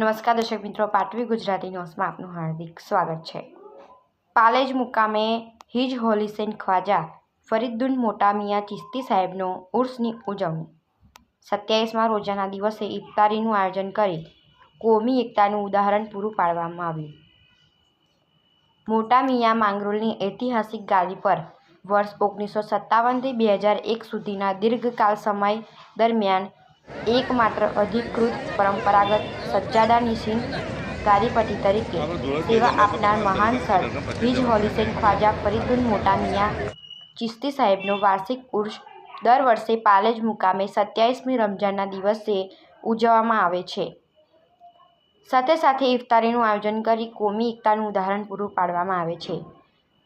નમસ્કાર દર્શક મિત્રો, પાટવી ગુજરાતી ન્યૂઝમાં આપનું હાર્દિક સ્વાગત છે. પાલેજ મુકામે હિજ હોલીસેન ખ્વાજા ફરીદુન મોટામિયા ચિસ્તી સાહેબનો ઉર્સની ઉજવણી. સત્યાવીસમાં રોજાના દિવસે ઇફતારીનું આયોજન કરી કોમી એકતાનું ઉદાહરણ પૂરું પાડવામાં આવ્યું. મોટામિયા માંગરોળની ઐતિહાસિક ગાદી પર વર્ષ ઓગણીસો સત્તાવનથી બે હજાર એક સુધીના દીર્ઘકાલ સમય દરમિયાન એકમાત્ર અધિકૃત પરંપરાગત સજ્જાદા નિશીન ગાદીપતિ તરીકે સેવા આપનાર મહાન સર હિજ હોલીસેન ખ્વાજા ફરીદુન મોટા મિયા ચિસ્તી સાહેબનો વાર્ષિક ઉર્ષ દર વર્ષે પાલેજ મુકામે સત્યાવીસમી રમજાનના દિવસે ઉજવવામાં આવે છે. સાથે સાથે ઇફતારીનું આયોજન કરી કોમી એકતાનું ઉદાહરણ પૂરું પાડવામાં આવે છે.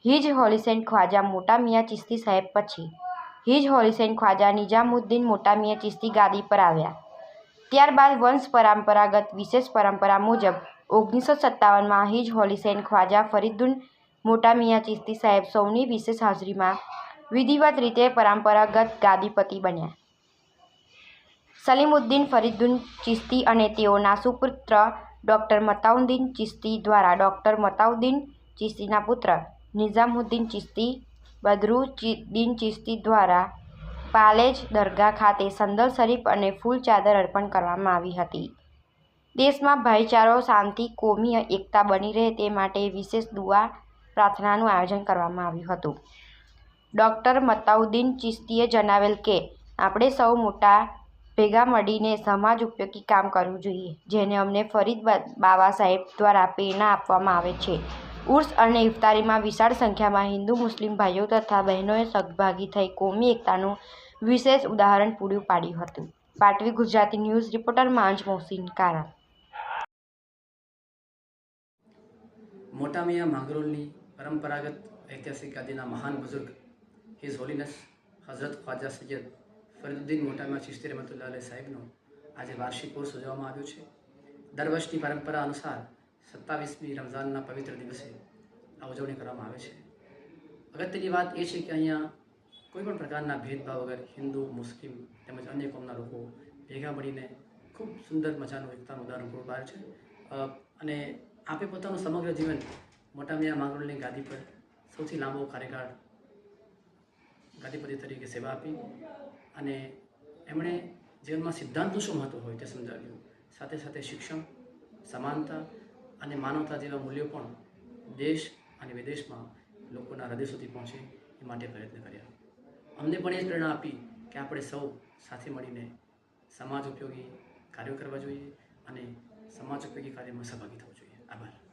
હિજ હોલીસેન ખ્વાજા મોટા મિયા ચિસ્તી સાહેબ પછી હિજ હોલીસેન ખ્વાજા નિઝામુદ્દીન મોટામિયા ચિશ્તી ગાદી પર આવ્યા. ત્યારબાદ વંશ પરંપરાગત વિશેષ પરંપરા મુજબ ઓગણીસો સત્તાવનમાં હિજ હોલીસેન ખ્વાજા ફરીદુન મોટામિયા ચિશ્તી સાહેબ સૌની વિશેષ હાજરીમાં વિધિવત રીતે પરંપરાગત ગાદીપતિ બન્યા. સલીમુદ્દીન ફરીદુન ચિસ્તી અને તેઓના સુપુત્ર ડૉક્ટર મતાઉદ્દીન ચિસ્તી દ્વારા ડૉક્ટર મતાઉદ્દીન ચિસ્તીના પુત્ર નિઝામુદ્દીન ચિસ્તી બદરુદ્દીન ચિશ્તી દ્વારા પાલેજ દરગાહ ખાતે સંદલ શરીફ અને ફૂલ ચાદર અર્પણ કરવામાં આવી હતી. દેશમાં ભાઈચારો, શાંતિ, કોમી, એકતા બની રહે તે માટે વિશેષ દુઆ પ્રાર્થનાનું આયોજન કરવામાં આવ્યું હતું. ડૉક્ટર મતાઉદ્દીન ચિસ્તીએ જણાવેલ કે, આપણે સૌ મોટા ભેગા મળીને સમાજ ઉપયોગી કામ કરવું જોઈએ, જેને અમને ફરીદ બાવા સાહેબ દ્વારા પ્રેરણા આપવામાં આવે છે. ઉર્સ અને ઇફતારીમાં વિશાળ સંખ્યામાં હિન્દુ, મુસ્લિમ ભાઈઓ તથા બહેનોએ સહભાગી થઈ કોમી એકતાનું વિશેષ ઉદાહરણ પૂરું પાડ્યું હતું. પાટવી ગુજરાતી ન્યૂઝ રિપોર્ટર માંજ મોહસિન કારા. મોટા મિયા પરંપરાગત ઐતિહાસિક આદિના મહાન બુઝુર્ગ હિઝ હોલીનેસ હઝરત ખ્વાજા સૈયદ ફરીદુદ્દીન મોટામિયા ચિશ્તી રમતુલ્લા સાહેબનો આજે વાર્ષિક કોર્સ ઉજવવામાં આવ્યો છે. દર વર્ષની પરંપરા અનુસાર સત્તાવીસમી રમઝાનના પવિત્ર દિવસે આ ઉજવણી કરવામાં આવે છે. અગત્યની વાત એ છે કે અહીંયા કોઈ પણ પ્રકારના ભેદભાવ વગર હિન્દુ, મુસ્લિમ તેમજ અન્ય કોમના લોકો ભેગા મળીને ખૂબ સુંદર મજાનું એકતાનું ઉદાહરણ પૂરું પાડે છે. અને આપે પોતાનું સમગ્ર જીવન મોટા મિયા માંગરોળની ગાદી પર સૌથી લાંબો કાર્યકાળ ગાદીપતિ તરીકે સેવા આપી અને એમણે જીવનમાં સિદ્ધાંતનું શું મહત્વ હોય તે સમજાવ્યું. સાથે સાથે શિક્ષણ, સમાનતા અને માનવતા જેવા મૂલ્યો પણ દેશ અને વિદેશમાં લોકોના હૃદય સુધી પહોંચે એ માટે પ્રયત્ન કર્યા. અમને પણ એ જ પ્રેરણા આપી કે આપણે સૌ સાથે મળીને સમાજ ઉપયોગી કાર્યો કરવા જોઈએ અને સમાજ ઉપયોગી કાર્યમાં સહભાગી થવું જોઈએ. આભાર.